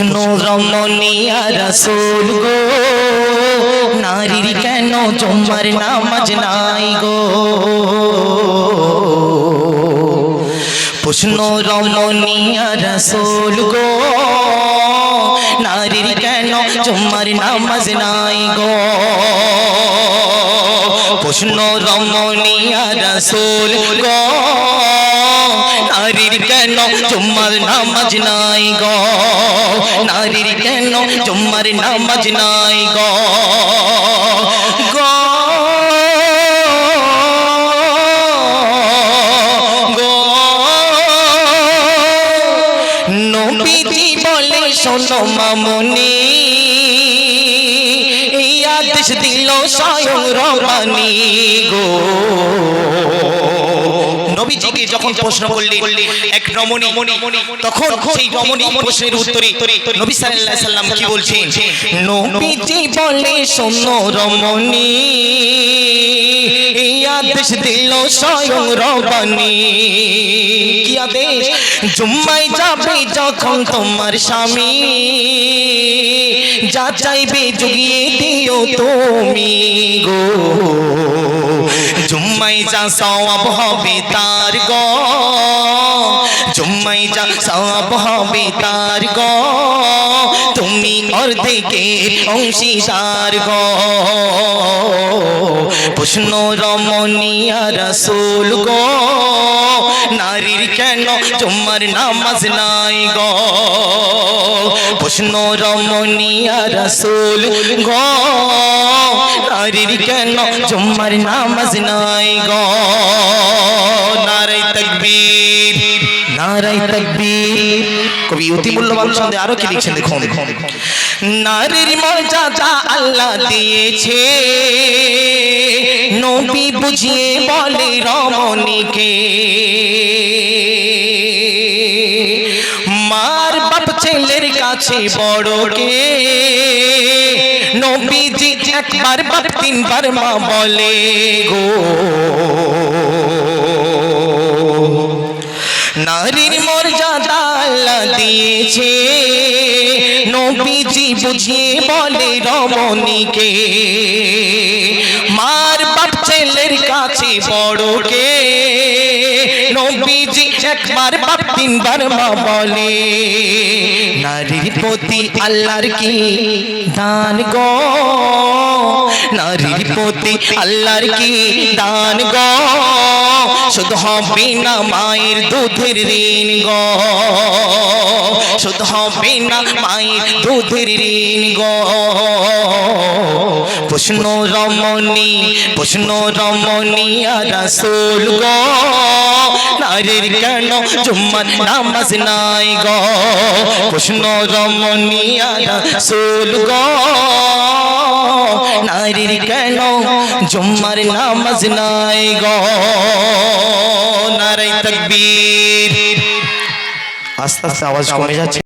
প্রশ্ন রমণিয়া রসুল গো নারীর কেন জুম্মার নামাজ নাই গো প্রশ্ন রমণিয়া রসুল গো নারীর কেন জুম্মার নামাজ নাই গো প্রশ্ন রমণিয়া রসুল গো নারীর কেন জুম্মার নামাজ নাই গো? নারীর কেন জুম্মার নামাজ নাই গো? নবীজি বলে, শোনো মামুনি, এই আদেশ দিল স্বয়ং রমানি গো। নবীজিকে যখন প্রশ্ন করলে এক রমণী, তখন সেই রমণী প্রশ্নের উত্তরে নবী সাল্লাল্লাহু আলাইহি সাল্লাম কি বলছেন? নবীজি বলে শোনো রমণী, এই আদেশ দিল স্বয়ং রবানি। কি আদেশ? জুম্মায় যাবে যখন তোমার স্বামী, যা চাইবে জুগিয়ে দিও তুমি গো। জুম্মাই যা সওয়াব হবে তার গো। জুম্মাই যা সওয়াব হবে তার গো। তুমি অর্ধেকে অংশীদার গো। প্রশ্ন রমণিয়া রসুল গো। নারীর কেন জুম্মার নামাজ নাই গো? প্রশ্ন রমণিয়া রসুল, গো নারীর কেন জুম্মার নামাজ নাই গো? নারাই তকবীর নারাই তকবীর। কবি অতি মূল্যবান ছন্দে আরও কি লিখছেন দেখুন? নারীর মর্যাদা আল্লাহ দিয়েছে। নবী বুঝিয়ে বলে রমণীকে। ছেলের কাছে বড় কে? নবীজি একবার বাপ তিনবার মা বলে, গো নারীর মর্যাদা আল্লাহ দিয়েছে। নবীজি বুঝিয়ে বলে, রমণীকে মার বাপ ছেলের কাছে বড় কে? নবীজি একবার বাপ তিনবার মা বলে নারীর প্রতি আল্লাহর কি দান গো? নারীর প্রতি আল্লাহর কি দান গো? শুধু হবে না মায়ের দুধের ঋণ গো। শুধু হবে না মায়ের দুধের ঋণ গো। প্রশ্ন রমণী প্রশ্ন রমণী রসুল গো। নারীর কেন জুম্মার নামাজ নাই গো। প্রশ্ন রমণী রসুল গো। নারীর কেন নামাজ নাই গো। নারাই তকবীর। আস্তে আস্তে আওয়াজ কমে যাচ্ছে।